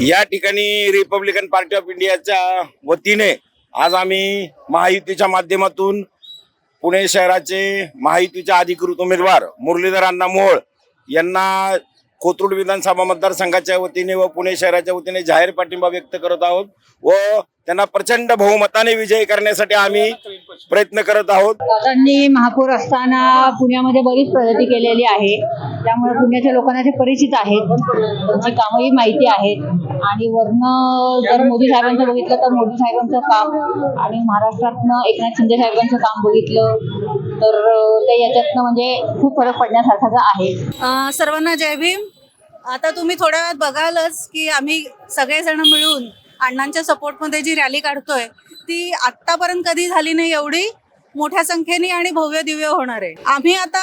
या ठिकाणी Republican party of इंडियाच्या वतीने आज आम्ही महायुतीच्या माध्यमातून पुणे शहराचे महायुतीचे अधिकृत उमेदवार मुरलीधर अण्णा मोहोळ यांना कोथरूड विधानसभा मतदारसंघाच्या वतीने व पुणे शहराच्या वतीने जाहीर पाठिंबा व्यक्त करत आहोत व त्यांना प्रचंड बहुमताने विजयी करण्यासाठी आम्ही प्रयत्न करत आहोत. त्यांनी महापौर असताना पुण्यामध्ये बरीच प्रगती केलेली आहे. त्यामुळे पुण्याच्या लोकांना ते परिचित आहेत. त्यांची कामही माहिती आहेत आणि वरनं जर मोदी साहेबांचं बघितलं तर मोदी साहेबांचं काम आणि महाराष्ट्रातनं एकनाथ शिंदे साहेबांचं काम बघितलं तर ते याच्यातनं म्हणजे खूप फरक पडण्यासारखाच आहे. अ, सर्वांना जय भीम. आता तुम्ही थोड्या वेळात बघालच की आम्ही सगळेजण मिळून अण्णांच्या सपोर्टमध्ये जी रॅली काढतोय ती आत्तापर्यंत कधी झाली नाही एवढी. मोठ्या संख्येने आणि भव्य दिव्य होणार आहे. आम्ही आता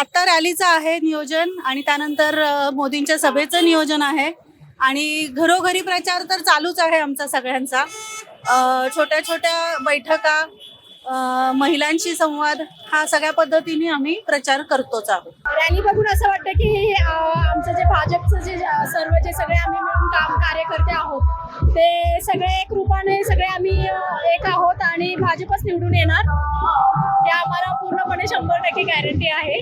आत्ता रॅलीचं आहे नियोजन आणि त्यानंतर मोदींच्या सभेचं नियोजन आहे. आणि घरोघरी प्रचार तर चालूच आहे आमचा सगळ्यांचा. छोट्या छोट्या बैठका महिलांशी संवाद हा सगळ्या पद्धतीने आम्ही प्रचार करतोच आहोत. रॅली बघून असं वाटतं की आमचं जे भाजपचं जे सर्व जे सगळे आम्ही मिळून काम कार्यकर्ते आहोत ते सगळे एक रूपाने सगळे आम्ही एक आहोत आणि भाजपच निवडून येणार. ते आम्हाला पूर्णपणे शंभर टक्के गॅरंटी आहे.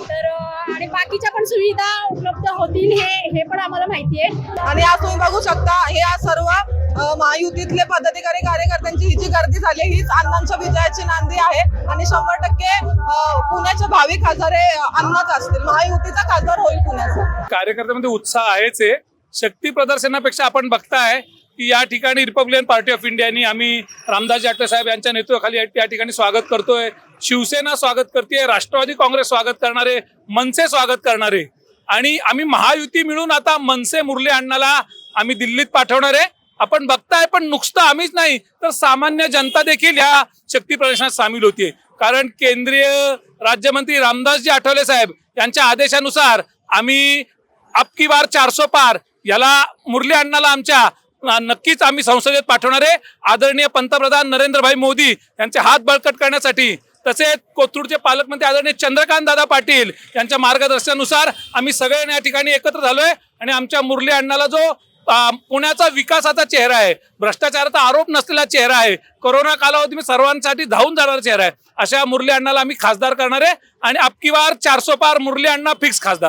तर आणि बाकीच्या पण सुविधा उपलब्ध होतील हे हे पण आम्हाला माहिती आहे. आणि आज तुम्ही बघू शकता हे आज सर्व महायुतीतले पदाधिकारी कार्यकर्त्यांची ही जी गर्दी झाली हीच अण्णांच्या विजयाची नांदी आहे. आणि शंभर टक्के पुण्याचे भावी खासदार हे अण्णाच असतील. महायुतीचा खासदार होईल पुण्याचा. कार्यकर्त्यामध्ये उत्साह आहेच आहे शक्ती प्रदर्शनापेक्षा आपण बघताय की या ठिकाणी रिपब्लिकन पार्टी ऑफ इंडियानी आम्ही रामदास जाटवे साहेब यांच्या नेतृत्वाखाली या ठिकाणी स्वागत करतोय. शिवसेना स्वागत करते राष्ट्रवादी काँग्रेस स्वागत करणारे मनसे स्वागत करणारे. आणि आम्ही महायुती मिळून आता मनसे मुरली अण्णाला आम्ही दिल्लीत पाठवणार आहे. आपण बघताय पण नुसतं आम्हीच नाही तर सामान्य जनता देखील ह्या शक्ती प्रदर्शनात सामील होतीये. कारण केंद्रीय राज्यमंत्री रामदासजी आठवले साहेब यांच्या आदेशानुसार आम्ही अबकी बार चारसो पार याला मुरली अण्णाला आमच्या नक्कीच आम्ही संसदेत पाठवणार आहे. आदरणीय पंतप्रधान नरेंद्रभाई मोदी यांचे हात बळकट करण्यासाठी तसेच कोथरूडचे पालकमंत्री आदरणीय चंद्रकांत दादा पाटील यांच्या मार्गदर्शनानुसार आम्ही सगळे या ठिकाणी एकत्र झालोय आणि आमच्या मुरली अण्णाला जो पुण्याचा विकासाचा चेहरा आहे भ्रष्टाचाराचा आरोप नसलेला चेहरा आहे कोरोना कालावधी सर्वांसाठी धावून जाणारा चेहरा आहे अशा मुरली अण्णाला आम्ही खासदार करणार आहे आणि अबकी बार चारसो पार मुरली अण्णा फिक्स खासदार.